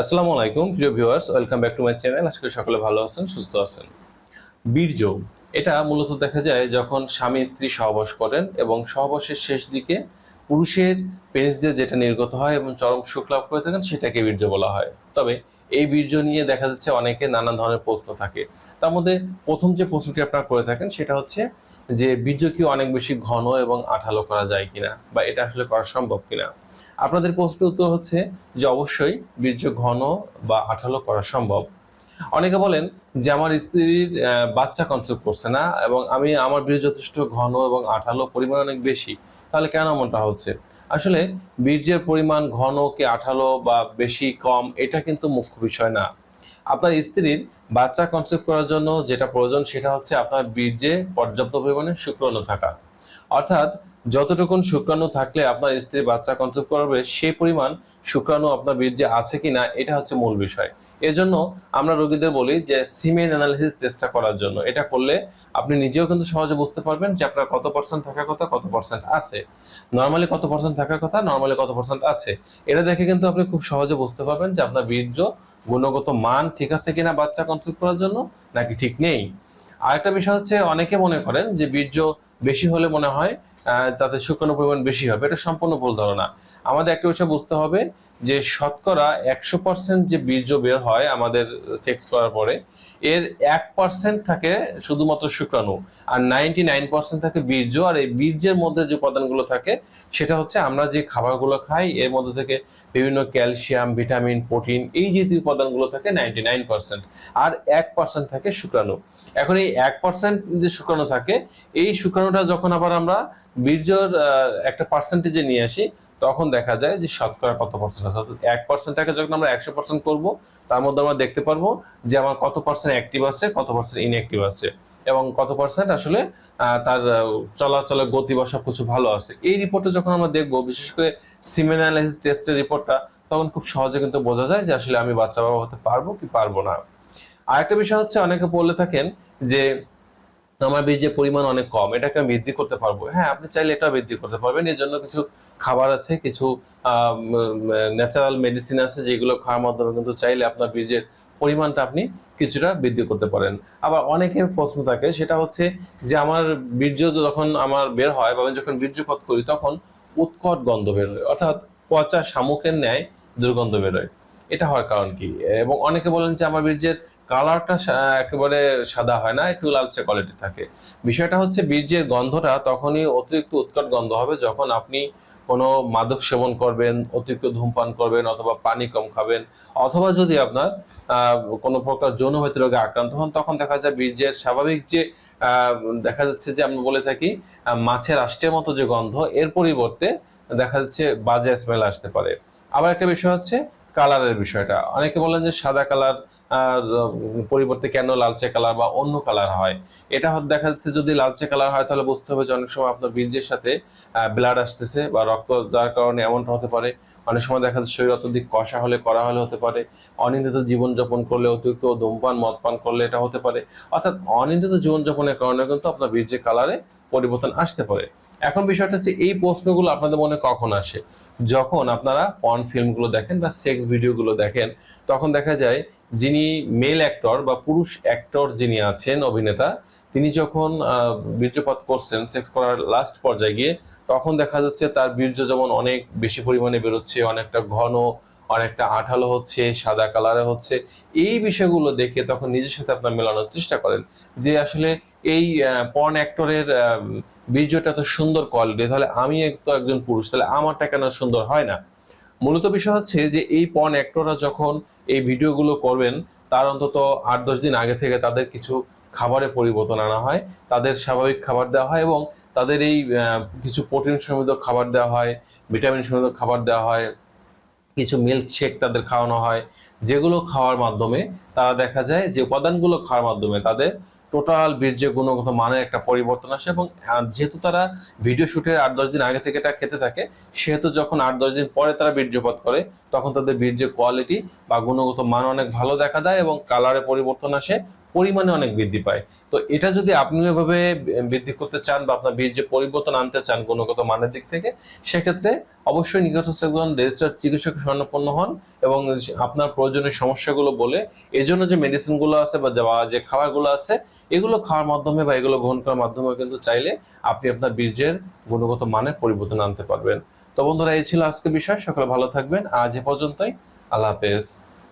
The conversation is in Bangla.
আসসালামু আলাইকুম, প্রিয় viewers, welcome back to my channel. আজকে সকলে ভালো আছেন, সুস্থ আছেন। বীর্য, এটা মূলত দেখা যায় যখন স্বামী স্ত্রী সহবাস করেন এবং সহবাসের শেষ দিকে পুরুষের পেনিস দিয়ে যেটা নির্গত হয় এবং চরম সুখ লাভ করে থাকেন, সেটাকে বীর্য বলা হয়। তবে এই বীর্য নিয়ে দেখা যাচ্ছে অনেকে নানা ধরনের প্রশ্ন থাকে। তার মধ্যে প্রথম যে প্রশ্নটি আপনারা করে থাকেন, সেটা হচ্ছে যে, বীর্য কি অনেক বেশি ঘন এবং আঠালো করা যায় কিনা? বা এটা আসলে করা সম্ভব কিনা? আপনাদের প্রশ্নের উত্তর হচ্ছে যে অবশ্যই বীর্য ঘন বা আঠালো করা সম্ভব। অনেকে বলেন যে আমার স্ত্রীর বাচ্চা কনসেপ্ট করছে না এবং আমি আমার বীর্য যথেষ্ট ঘন এবং আঠালো পরিমাণ অনেক বেশি। তাহলে কেন এমনটা হচ্ছে? আসলে বীর্যের পরিমাণ ঘন কি আঠালো বা বেশি কম এটা কিন্তু মুখ্য বিষয় না। আপনার স্ত্রীর বাচ্চা কনসেপ্ট করার জন্য যেটা প্রয়োজন সেটা হচ্ছে আপনার বীর্যে পর্যাপ্ত পরিমাণে শুক্রাণু থাকা। অর্থাৎ যতটুকুন শুক্রাণু থাকলে আপনার স্ত্রী বাচ্চা কনসেপ্ট করবে সেই পরিমাণ শুক্রাণু আপনার বীর্যে আছে কিনা, এটা হচ্ছে মূল বিষয়। এজন্য আমরা রোগীদের বলি যে, সিমেন অ্যানালিসিস টেস্টটা করার জন্য। এটা করলে আপনি নিজেও কিন্তু সহজে বুঝতে পারবেন যে, আপনার কত পার্সেন্ট থাকার কথা, কত পার্সেন্ট আছে। নর্মালি কত পার্সেন্ট থাকার কথা নর্মালি কত পার্সেন্ট আছে। এটা দেখে কিন্তু আপনি খুব সহজে বুঝতে পারবেন যে, আপনার বীর্য গুণগত মান ঠিক আছে কিনা বাচ্চা কনসেপ্ট করার জন্য, নাকি ঠিক নেই। আরেকটা বিষয় হচ্ছে, অনেকে মনে করেন যে, বীর্য বেশি হলে মনে হয় তাতে শুকনো পরিমাণ বেশি হবে। এটা সম্পূর্ণ ভুল ধারণা। আমাদের একটা বিষয় বুঝতে হবে যে শতকরা একশো পার্সেন্ট যে বীর্য বের হয় আমাদের সেক্স করার পরে, এর এক পার্সেন্ট থাকে শুধুমাত্র শুক্রাণু আর নাইনটি নাইন পার্সেন্ট থাকে বীর্য। আর এই বীর্যের মধ্যে যে উপাদানগুলো থাকে, সেটা হচ্ছে আমরা যে খাবারগুলো খাই, এর মধ্যে থেকে বিভিন্ন ক্যালসিয়াম, ভিটামিন, প্রোটিন, এই জাতীয় উপাদানগুলো থাকে নাইনটি নাইন পার্সেন্ট আর এক পার্সেন্ট থাকে শুক্রাণু। এখন এই এক পার্সেন্ট যে শুক্রাণু থাকে, এই শুক্রাণুটা যখন আবার আমরা বীর্যর একটা পার্সেন্টেজে নিয়ে আসি তখন দেখা যায় যে শতকরা কত পার্সেন্ট আছে? অর্থাৎ এক পার্সেন্টটাকে যখন আমরা একশো পার্সেন্ট করব, তার মধ্যে আমরা দেখতে পারব যে আমার কত পার্সেন্ট অ্যাক্টিভ আছে, কত পার্সেন্ট ইনঅ্যাক্টিভ আছে এবং কত পার্সেন্ট আসলে তার চলাচলের গতি বা সব কিছু ভালো আছে। এই রিপোর্টটা যখন আমরা দেখব, বিশেষ করে সিমেন অ্যানালাইসিস টেস্টের রিপোর্টটা তখন খুব সহজে কিন্তু বোঝা যায় যে আসলে আমি বাচ্চা বাবা হতে পারব কি পারব না। আরেকটা বিষয় হচ্ছে, অনেকে বলে থাকেন যে আমার বীর্যের পরিমাণ অনেক কম, এটাকে আমি বৃদ্ধি করতে পারব। হ্যাঁ আপনি চাইলে এটা বৃদ্ধি করতে পারবেন। এর জন্য কিছু খাবার আছে, কিছু ন্যাচারাল মেডিসিন আছে, যেগুলো খাওয়ার মাধ্যমে কিন্তু চাইলে আপনার বীজের পরিমাণটা আপনি কিছুটা বৃদ্ধি করতে পারেন। আবার অনেকের প্রশ্ন থাকে, সেটা হচ্ছে যে আমার বীর্য যখন আমার বের হয় বা আমি যখন বীর্যপাত করি, তখন উৎকট গন্ধ বের হয়, অর্থাৎ পচা শামুকের ন্যায় দুর্গন্ধ বেরোয় এটা হওয়ার কারণ কি? এবং অনেকে বলেন যে আমার বীর্যের কালারটা একেবারে সাদা হয় না, একটু লালচে কোয়ালিটি থাকে। বিষয়টা হচ্ছে বীর্যের গন্ধটা তখনই অতিরিক্ত উৎকট গন্ধ হবে যখন আপনি কোনো মাদক সেবন করবেন, অতিরিক্ত ধূমপান করবেন অথবা পানি কম খাবেন, অথবা যদি আপনার কোনো প্রকার যৌন যৌনভেত রোগে আক্রান্ত হন, তখন দেখা যায় বীর্যের স্বাভাবিক যে দেখা যাচ্ছে যে আমরা বলে থাকি মাছের আষ্টের মতো যে গন্ধ, এর পরিবর্তে দেখা যাচ্ছে বাজে স্মেল আসতে পারে। আবার একটা বিষয় হচ্ছে কালারের বিষয়টা। অনেকে বলেন যে সাদা কালার পরিবর্তে কেন লালচে কালার বা অন্য কালার হয়? এটা দেখা যাচ্ছে যদি লালচে কালার হয় তাহলে বুঝতে হবে যে অনেক সময় আপনার বীর্যের সাথে ব্লাড আসতেছে বা রক্ত যার কারণে এমনটা হতে পারে। অনেক সময় দেখা যাচ্ছে শরীর অত্যধিক কষা হলে করা হলে হতে পারে। অনিন্দিত জীবনযাপন করলে, অতিরিক্ত ধূমপান, মদপান করলে এটা হতে পারে। অর্থাৎ অনিয়ন্ত্রিত জীবনযাপনের কারণে কিন্তু আপনার বীর্যের কালারে পরিবর্তন আসতে পারে। এখন বিষয়টা হচ্ছে এই প্রশ্নগুলো আপনাদের মনে কখন আসে? যখন আপনারা পর্ন ফিল্মগুলো দেখেন বা সেক্স ভিডিওগুলো দেখেন, তখন দেখা যায় যিনি মেল অ্যাক্টর বা পুরুষ অ্যাক্টর যিনি আছেন, অভিনেতা, তিনি যখন বীর্যপাত করছেন সেক্স করার লাস্ট পর্যায়ে গিয়ে তখন দেখা যাচ্ছে তার বীর্য যেমন অনেক বেশি পরিমাণে বেরোচ্ছে, অনেকটা ঘন, অনেকটা আঠালো হচ্ছে, সাদা কালারে হচ্ছে। এই বিষয়গুলো দেখে তখন নিজের সাথে আপনার মেলানোর চেষ্টা করেন যে আসলে এই পর্ন অ্যাক্টরের বীর্যটা তো সুন্দর কোয়ালিটি তাহলে আমি তো একজন পুরুষ, তাহলে আমারটা কেন সুন্দর হয় না? মূলত বিষয় হচ্ছে যে এই পর্ন অ্যাক্টররা যখন এই ভিডিওগুলো করবেন, তার অন্তত আট দশ দিন আগে থেকে তাদের কিছু খাবারে পরিবর্তন আনা হয়, তাদের স্বাভাবিক খাবার দেওয়া হয় এবং তাদের এই কিছু প্রোটিন সমৃদ্ধ খাবার দেওয়া হয় ভিটামিন সমৃদ্ধ খাবার দেওয়া হয়, কিছু মিল্ক শেক তাদের খাওয়ানো হয়, যেগুলো খাওয়ার মাধ্যমে তারা দেখা যায় যে উপাদানগুলো খাওয়ার মাধ্যমে তাদের টোটাল বীর্য গুণগত মানের একটা পরিবর্তন আসে এবং যেহেতু তারা ভিডিও শুটের আট, দশ দিন আগে থেকে এটা খেতে থাকে, সেহেতু যখন আট, দশ দিন পরে তারা বীর্যপাত করে, তখন তাদের বীর্যের কোয়ালিটি বা গুণগত মান অনেক ভালো দেখা দেয় এবং কালারে পরিবর্তন আসে পরিমাণে অনেক বৃদ্ধি পায়। তো এটা যদি আপনি এভাবে বৃদ্ধি করতে চান বা আপনার বীর্যে পরিবর্তন আনতে চান গুণগত মানের দিক থেকে, সেক্ষেত্রে অবশ্যই নিকটস্থ একজন রেজিস্টার্ড চিকিৎসক স্বর্ণপন্ন হন এবং আপনার প্রয়োজনীয় সমস্যাগুলো বলে এই জন্য যে মেডিসিনগুলো আছে বা যে খাবারগুলো আছে, এগুলো খাওয়ার মাধ্যমে বা এগুলো গ্রহণ করার মাধ্যমে কিন্তু চাইলে আপনি আপনার বীর্যের গুণগত মানের পরিবর্তন আনতে পারবেন। তো বন্ধুরা, এই ছিল আজকে বিষয়। সকলে ভালো থাকবেন। আজ এ পর্যন্তই। আল্লাহ হাফেজ।